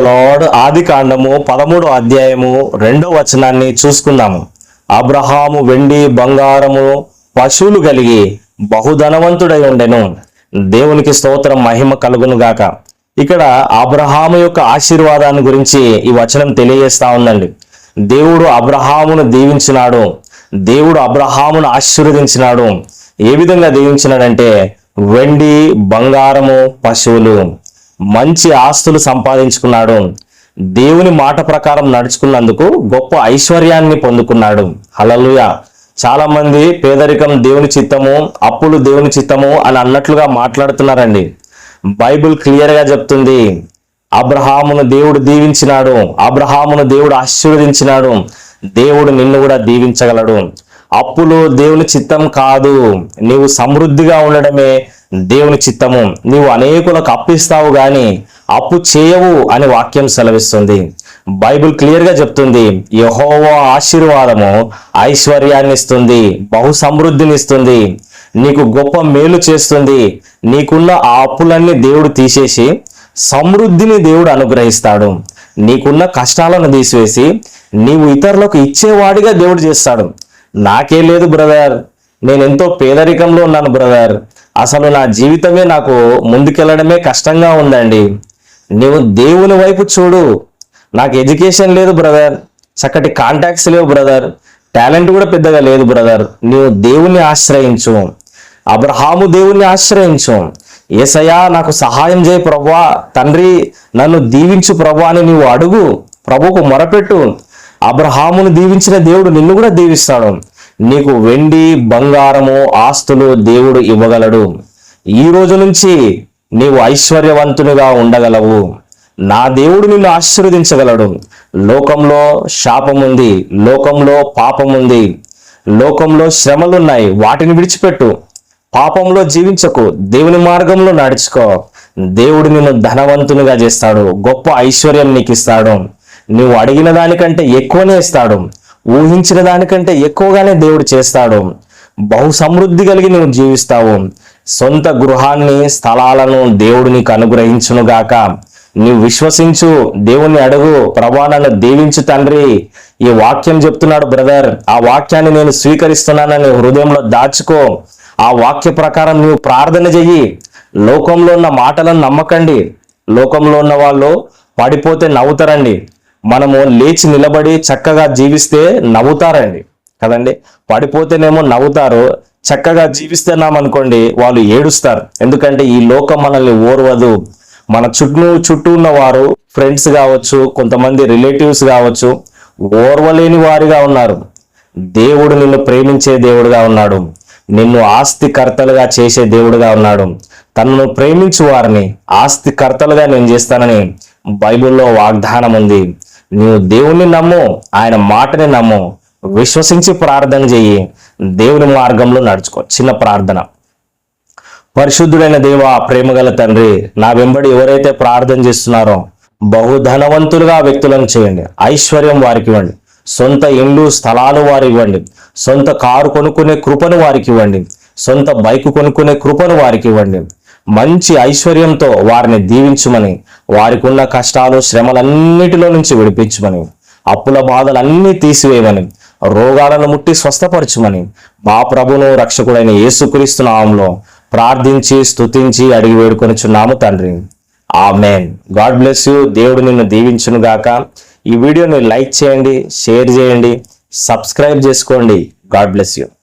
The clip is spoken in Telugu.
లార్డ్ ఆది కాండము పదమూడు అధ్యాయము రెండో వచనాన్ని చూసుకుందాము అబ్రహాము వెండి బంగారము పశువులు కలిగి బహుధనవంతుడై ఉండెను. దేవునికి స్తోత్రం మహిమ కలుగును గాక. ఇక్కడ అబ్రహాము యొక్క ఆశీర్వాదాన్ని గురించి ఈ వచనం తెలియజేస్తా ఉందండి. దేవుడు అబ్రహామును దీవించినాడు. దేవుడు అబ్రహామును ఆశీర్వదించినాడు. ఏ విధంగా దీవించినాడంటే వెండి బంగారము పశువులు. మంచి ఆస్తులు సంపాదించుకున్నాడు. దేవుని మాట ప్రకారం నడుచుకున్నందుకు గొప్ప ఐశ్వర్యాన్ని పొందుకున్నాడు. హలలుయ చాలా మంది పేదరికం దేవుని చిత్తము అప్పులు దేవుని చిత్తము అని అన్నట్లుగా మాట్లాడుతున్నారండి. బైబిల్ క్లియర్గా చెప్తుంది. అబ్రహామును దేవుడు దీవించినాడు. అబ్రహామును దేవుడు ఆశీర్వదించినాడు. దేవుడు నిన్ను కూడా దీవించగలడు. అప్పులు దేవుని చిత్తం కాదు. నీవు సమృద్ధిగా ఉండడమే దేవుని చిత్తము నీవు అనేకులకు అప్పిస్తావు గాని అప్పు చేయవు అని వాక్యం సెలవిస్తుంది. బైబిల్ క్లియర్గా చెప్తుంది యహోవా ఆశీర్వాదము ఐశ్వర్యాన్ని ఇస్తుంది బహు సమృద్ధిని ఇస్తుంది నీకు గొప్ప మేలు చేస్తుంది నీకున్న ఆ అప్పులన్నీ దేవుడు తీసేసి సమృద్ధిని దేవుడు అనుగ్రహిస్తాడు. నీకున్న కష్టాలను తీసివేసి నీవు ఇతరులకు ఇచ్చేవాడిగా దేవుడు చేస్తాడు. నాకే లేదు బ్రదర్ నేను ఎంతో పేదరికంలో ఉన్నాను బ్రదర్ అసలు నా జీవితమే నాకు ముందుకెళ్ళడమే కష్టంగా ఉందండి. నువ్వు దేవుని వైపు చూడు. నాకు ఎడ్యుకేషన్ లేదు బ్రదర్. చక్కటి కాంటాక్ట్స్ లేవు బ్రదర్. టాలెంట్ కూడా పెద్దగా లేదు బ్రదర్. నువ్వు దేవుణ్ణి ఆశ్రయించు. అబ్రహాము దేవుణ్ణి ఆశ్రయించు. ఏసయ్యా నాకు సహాయం చేయి ప్రభా తండ్రి నన్ను దీవించు ప్రభా అని నీవు అడుగు. ప్రభుకు మొరపెట్టు. అబ్రహామును దీవించిన దేవుడు నిన్ను కూడా దీవిస్తాడు. నీకు వెండి బంగారము ఆస్తులు దేవుడు ఇవ్వగలడు. ఈ రోజు నుంచి నీవు ఐశ్వర్యవంతునిగా ఉండగలవు. నా దేవుడు నిన్ను ఆశీర్వదించగలడు. లోకంలో శాపం ఉంది లోకంలో పాపం ఉంది లోకంలో శ్రమలున్నాయి వాటిని విడిచిపెట్టు. పాపంలో జీవించకు దేవుని మార్గంలో నడుచుకో. దేవుడు నిన్ను ధనవంతునిగా చేస్తాడు గొప్ప ఐశ్వర్యం నీకు ఇస్తాడు నువ్వు అడిగిన దానికంటే ఎక్కువనే ఇస్తాడు. ఊహించిన దానికంటే ఎక్కువగానే దేవుడు చేస్తాడు. బహు సమృద్ధి కలిగి నువ్వు జీవిస్తావు. సొంత గృహాన్ని స్థలాలను దేవుడు నీకు అనుగ్రహించునుగాక. నీవు విశ్వసించు దేవుణ్ణి అడుగు ప్రభా నన్ను దీవించు తండ్రి. ఈ వాక్యం చెప్తున్నాడు బ్రదర్. ఆ వాక్యాన్ని నేను స్వీకరిస్తున్నానని హృదయంలో దాచుకో. ఆ వాక్య ప్రకారం నువ్వు ప్రార్థన చెయ్యి. లోకంలో ఉన్న మాటలను నమ్మకండి. లోకంలో ఉన్న వాళ్ళు పడిపోతే నవ్వుతారండి. మనము లేచి నిలబడి చక్కగా జీవిస్తే నవ్వుతారండి. కదండి? పడిపోతేనేమో నవ్వుతారు చక్కగా జీవిస్తున్నామనుకోండి వాళ్ళు ఏడుస్తారు. ఎందుకంటే ఈ లోకం మనల్ని ఓర్వదు. మన చుట్టూ చుట్టూ ఉన్న వారు ఫ్రెండ్స్ కావచ్చు కొంతమంది రిలేటివ్స్ కావచ్చు ఓర్వలేని వారిగా ఉన్నారు. దేవుడు నిన్ను ప్రేమించే దేవుడుగా ఉన్నాడు. నిన్ను ఆస్తికర్తలుగా చేసే దేవుడుగా ఉన్నాడు. తనను ప్రేమించు వారిని ఆస్తికర్తలుగా నేను చేస్తానని బైబిల్లో వాగ్దానం ఉంది నువ్వు దేవుణ్ణి నమ్ము ఆయన మాటని నమ్ము విశ్వసించి ప్రార్థన చెయ్యి దేవుని మార్గంలో నడుచుకో. చిన్న ప్రార్థన. పరిశుద్ధుడైన దేవ ప్రేమగల తండ్రి నా వెంబడి ఎవరైతే ప్రార్థన చేస్తున్నారో బహుధనవంతులుగా వ్యక్తులను చేయండి. ఐశ్వర్యం వారికి ఇవ్వండి. సొంత ఇండ్లు స్థలాలు వారు ఇవ్వండి. సొంత కారు కొనుక్కునే కృపను వారికి ఇవ్వండి. సొంత బైక్ కొనుక్కునే కృపను వారికి ఇవ్వండి. మంచి ఐశ్వర్యంతో వారిని దీవించుమని వారికి ఉన్న కష్టాలు శ్రమలన్నిటిలో నుంచి విడిపించమని అప్పుల బాధలన్నీ తీసివేయమని రోగాలను ముట్టి స్వస్థపరచుమని మా ప్రభును రక్షకుడైన యేసుక్రీస్తు నామంలో ప్రార్థించి స్తుతించి అడిగి వేడుకొనిచున్నాము తండ్రి. ఆమెన్. God bless you. దేవుడు నిన్ను దీవించును గాక. ఈ వీడియోని లైక్ చేయండి షేర్ చేయండి సబ్స్క్రైబ్ చేసుకోండి. God bless you.